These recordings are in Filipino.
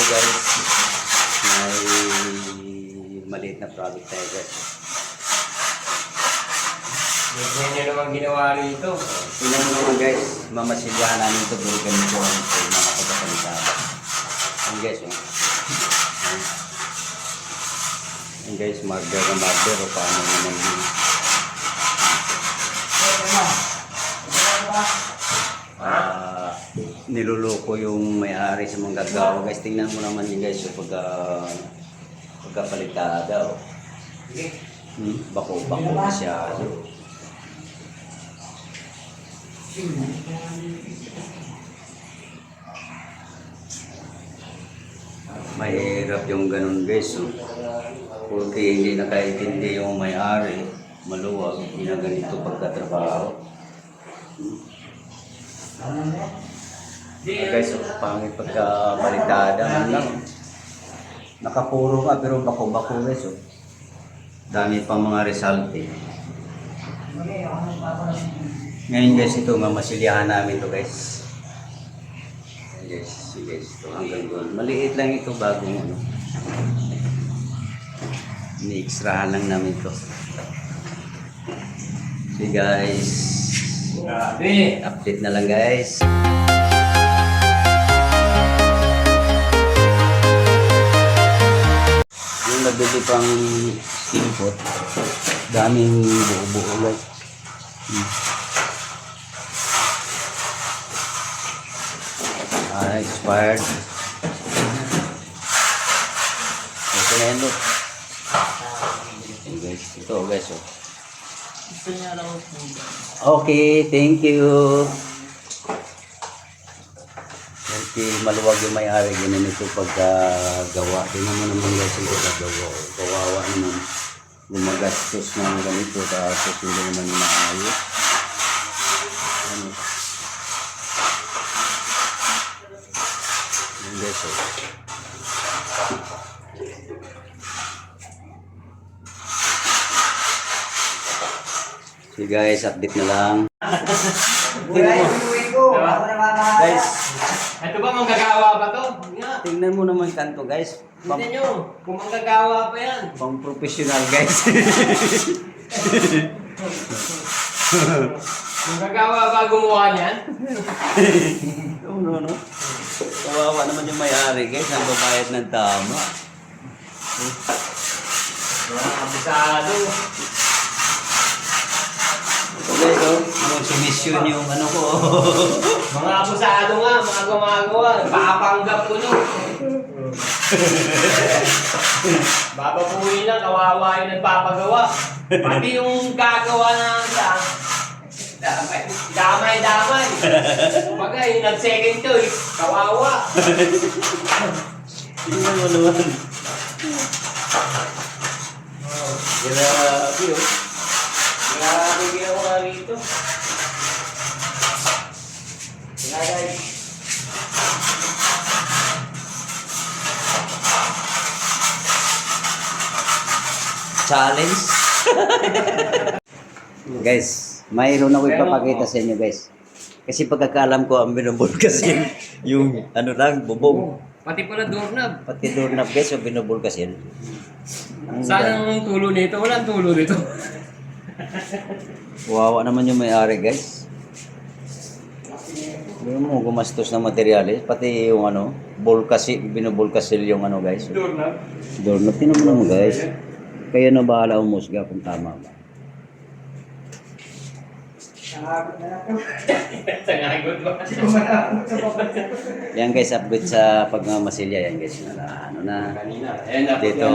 ito guys. May maliit na project tayo guys. Ganyan nyo naman ginawa rito. Tingnan mo naman guys, mamasilyahan namin ito pero ganito ang mga kapatalisada. Ang guys, oh. Ayan. Ayan guys, murder na murder o paano naman yun. Ah, niluloko yung may-ari sa mga gagawa. Guys, tingnan mo naman yun guys, yung pagka, pagkapalitada. Oh. Hmm, bako-bako masyado. Mahirap yung ganun guys. So, porque hindi nakaintindi yung may-ari, maluwag, hindi na ganito Ah, guys, so, pangit pagka balitada man lang. Nakapuro ka pero bako-bako guys. Oh. Dami pang mga result eh. Ngayon guys, ito mamasilyahan namin to guys. Guys, see guys, ito hanggang doon. Maliit lang ito bagong ano. Ini-extrahan lang namin to. See guys, update na lang guys. Nabili pang steam pot, daming buo-buo guys. Hmm. Ah, expired. Okay na. Ayan, guys, ito guys, oh. Okay, thank you. Okay, maluwag yung may-ari, ganun ito pagkagawa. Tingnan mo naman guys yung pagkagawa. Kawawa naman. Gumagastos na ganito, tapos hindi naman maayos. Ano? Yan guys, oh. So guys, update na lang. Mo. Guys, Ito ba manggagawa ba to? Nga. tingnan mo naman kanto guys. Pang, Tingnan nyo. Kung manggagawa pa yan. pang professional guys. Manggagawa ba gumawa niyan? no, no, no. Kawawa naman yung may-ari guys. Ang babayad ng tama. Abisado. Ito guys, oh. Ano, sumisyon yung ano ko. Mga abusado nga, mga gumagawa. Papanggap ko no. Bababuhin lang, kawawa yung nagpapagawa. Pati yung gagawa ng sa damay, damay, damay. Kumbaga, yung nag-second to, eh, kawawa. Tingnan mo naman. Grabe oh. Grabe ginawa rito. Challenge. guys, mayroon ako ipapakita sa inyo guys. Kasi pagkakalam ko ang binubol kasi yung ano lang, bubong. pati pala doorknob. Pati doorknob guys, yung binubol kasi. Ang Saan ang tulo nito? Walang tulo nito. Wawa naman yung may-ari guys. Hindi mo gumastos ng materyales, pati yung ano, bulkasi, binubulkasil yung ano guys. doorknob? Doorknob, tinan mo naman guys. Kayo na bahala umusga kung tama ba. Yan guys, update sa pagmamasilya yan guys. Na, ano na, dito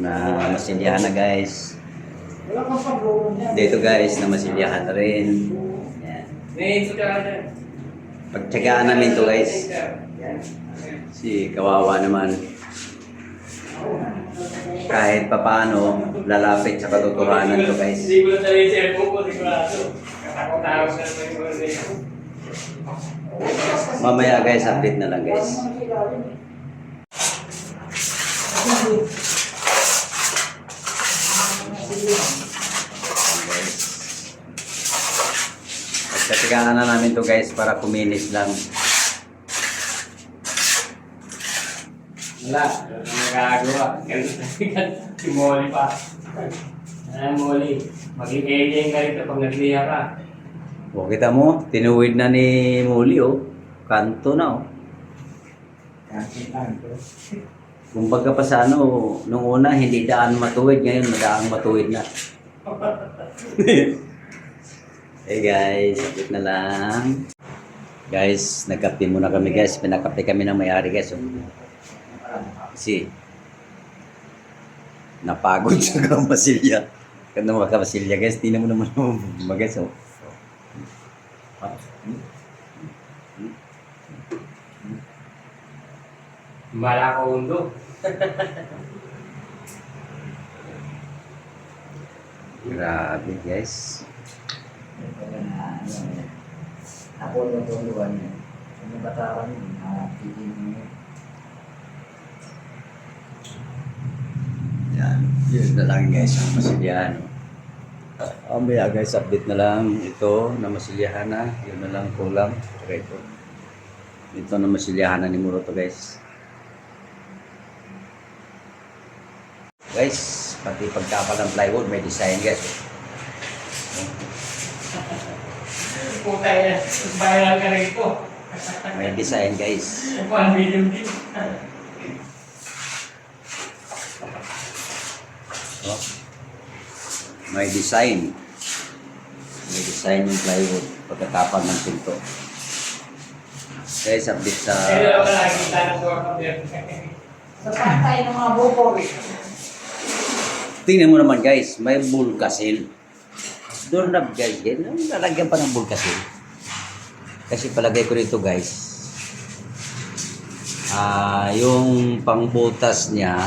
na masilyahan na guys. Dito guys, na masilyahan rin. Yan. Pagtsagaan namin to guys. Si kawawa naman. Kahit papaano, lalapit sa katotohanan guys. Ko cellphone. Mamaya guys, update na lang guys. Pagtsagaan na namin to guys para kuminis lang. Wala. Nagagawa. Ganun si Molly pa. Ay, Molly. Maging alien ka rito pag nagliha ka. O, kita mo, tinuwid na ni Muli, oh. Kanto na, oh. Kumbaga pa sa ano, nung una, hindi daan matuwid. Ngayon, madaang matuwid na. hey guys, update na lang. Guys, nagkape muna kami guys. Pinakape kami ng may-ari guys. Oh. Kasi, napagod sa kamasilya. Kanda mga kamasilya guys, tingnan mo naman mga guys. Oh. Mala ko undo. Grabe guys. Ako yung tuluan niya. Ano? Ah, piliin niya. Yan. Yun na lang guys ang masilyahan. Oh, may guys, update na lang ito na masilyahan na. Yun na lang kulang. Okay, ito. Ito na masilyahan na ni Muroto guys. Guys, pati pagkapal ng plywood may design guys. Puta yan. Viral ka rito. May design guys. One million din. Oh. May design. May design yung plywood pagkatapal ng pinto. Guys, update sa... Pantay ng mga bukog. Tingnan mo naman guys, may bulkasil. Doorknob guys, yan. Lalagyan pa ng bulkasil. Kasi palagay ko dito guys, ah yung pangbutas niya,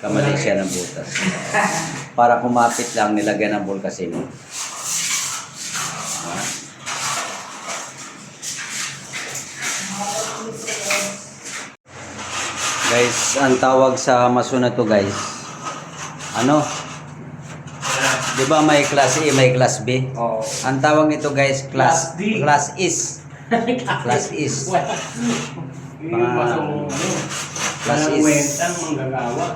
kamali siya ng butas. Para kumapit lang, nilagyan ng bulkasil. Ah. Guys, ang tawag sa maso na to guys, ano? Di ba may class A, may class B? Oo. Ang tawag nito guys, class, Class D. class is. Class is. Mga- masong ano. Class is. kwentang manggagawa.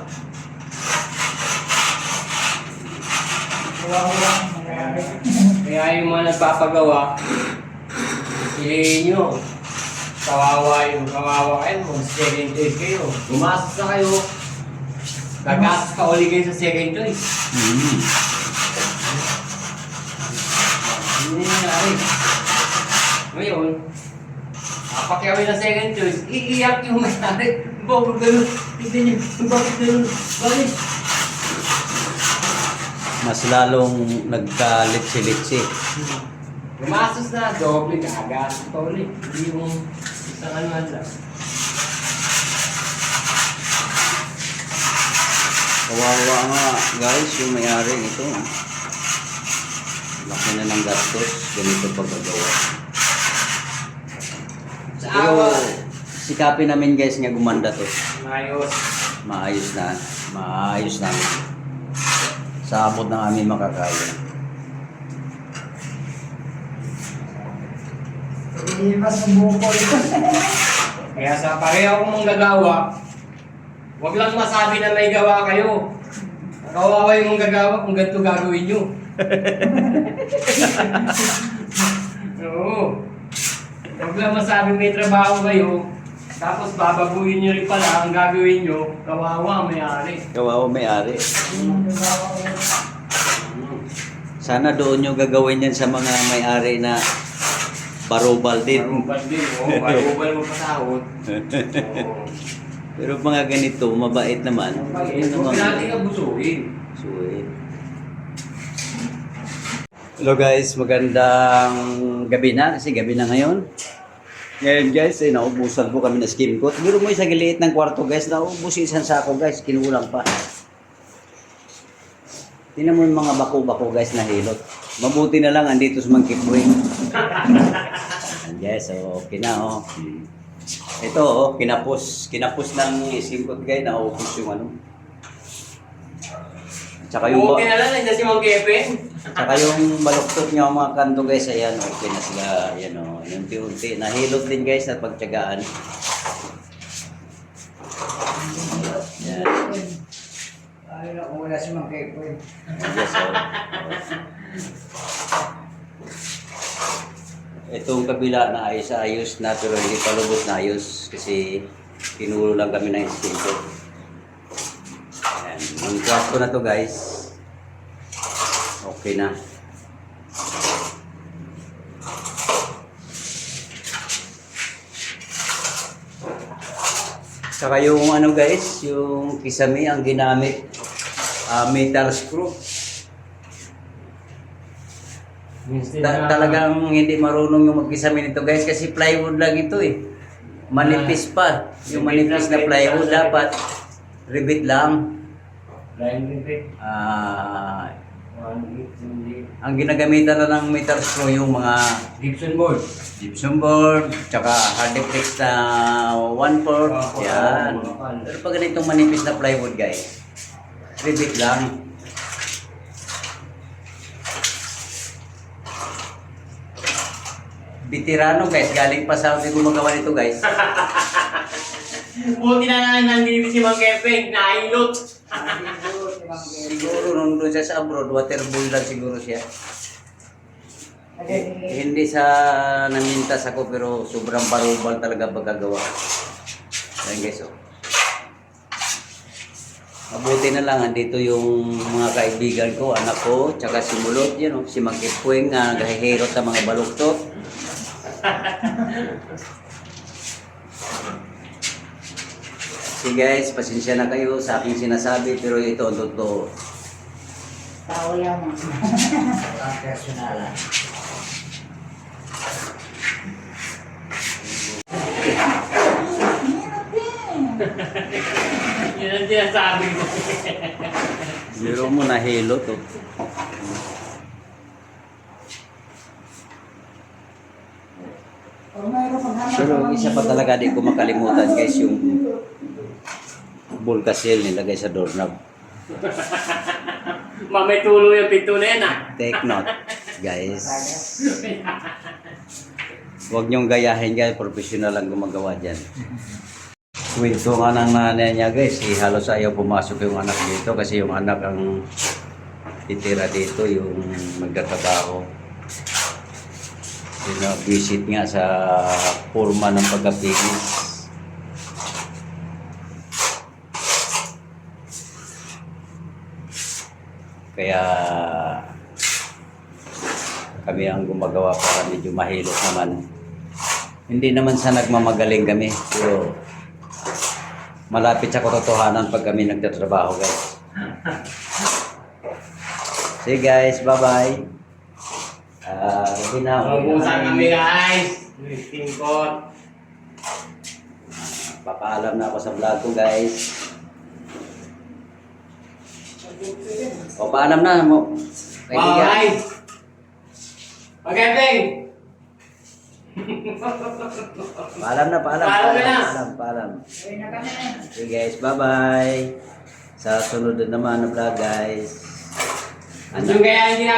Kaya yung mga nagpapagawa, piliin nyo. Kawawa yung kawawa kayo, mag second choice kayo. Gumastos na kayo. Gagastos ka uli kayo sa second choice. Mm. Hindi nangyari. Ngayon, papakyawin na second choice, iiyak yung may-ari. Bakit ganun? Tignan niyo, bakit ganun? Bakit? Mas lalong nagka-litsi-litsi. Gumastos na, doble gagastos pa ulit. Hindi yung isang ano lang. Kawawa nga guys, yung may-ari nito. Laki na ng gastos, ganito paggagawa. Sa Pero sikapin namin guys nga gumanda to. mayos. Maayos na, maayos na. Sa abot ng aming makakaya. Hindi mas ng bukog. Kaya sa pareho kong mong gagawa, huwag lang masabi na may gawa kayo. Kawawa yung mong gagawa kung ganito gagawin nyo. Oo. Huwag lang masabi may trabaho kayo, tapos babaguhin nyo rin pala ang gagawin nyo, kawawa may-ari. Kawawa may-ari. Sana doon nyo gagawin yan sa mga may-ari na barubal din. Barubal din, oo. Barubal mo pasahod. Pero mga ganito, mabait naman. Yun Huwag natin abusuhin. Sweet. Hello guys, magandang gabi na kasi gabi na ngayon. Ngayon guys, eh, naubusan po kami na skim coat. Biro mo sa giliit ng kwarto guys, naubos isang sako guys, kinulang pa. Tingnan mo yung mga bako-bako guys na hilot. Mabuti na lang andito sa Mangkipwing. yes, so okay na oh. Ito oh, kinapos, kinapos ng skim coat guys, naubos yung ano. Tsaka yung Okay na lang, nandiyan si Mang Kevin. Saka yung baluktot niya mga kanto guys, ayan, okay na sila, ayan o, unti-unti. Nahilot din guys at pagtsagaan. Yan. Ay, naku, wala si Mang Kepo eh. Oh. Itong kabila na ayos-ayos na pero hindi pa na ayos kasi tinulo lang kami ng instinto. Ayan. Ang kwarto na to guys. Okay na. Saka yung ano guys, yung kisame ang ginamit ah, metal screw. Ta- talagang hindi marunong yung magkisame nito guys kasi plywood lang ito eh. Manipis pa. Yung manipis na plywood dapat rivet lang. Line repeat. Ah. Ang ginagamitan na ng metal screw yung mga Gibson board. gypsum board, tsaka hardiplex na one fourth. Ah, Yan. Pero pag ganitong manipis na plywood guys, rivet lang. Bitirano guys, galing pa sa Saudi gumagawa nito guys. Buti na lang nandito si Mang Kepeng, nailot. Siguro nung doon siya sa abroad, water boy lang siguro siya. Eh, hindi sa namintas ako pero sobrang barubal talaga pagkagawa. Ayan guys oh. Mabuti na lang, andito yung mga kaibigan ko, anak ko, tsaka si Mulot, yan oh, si Mang Kipueng na nagahihirot ng mga baluktot. Si guys, pasensya na kayo sa aking sinasabi pero ito ang totoo. Tao lang. Ang personalan. Yun ang sinasabi ko. Biro mo nahilo to. O mayroon pang hanap Pero isa pa talaga di ko makalimutan guys yung bulkasil nilagay sa doorknob. Mamay tulo yung pinto na yan ah. Take note, guys. Huwag niyong gayahin guys, professional lang gumagawa dyan. Kwento nga ng nanay niya guys, eh, halos ayaw pumasok yung anak dito kasi yung anak ang titira dito, yung magtatrabaho. Sina-visit nga sa forma ng pagkapigis. Kaya kami ang gumagawa para medyo mahilot naman. Hindi naman sa nagmamagaling kami, pero malapit sa katotohanan pag kami nagtatrabaho guys. See guys, bye-bye. Ah, gabi na. Mabusan kami guys. Listing ko. Papaalam na ako sa vlog ko guys. O paalam na mo. Guys. Mang Kepeng. Paalam na, paalam. Paalam na. Paalam, paalam. Uwi na kami. Okay guys, bye-bye. Sa sunod na naman na vlog guys. Yung kaya hindi na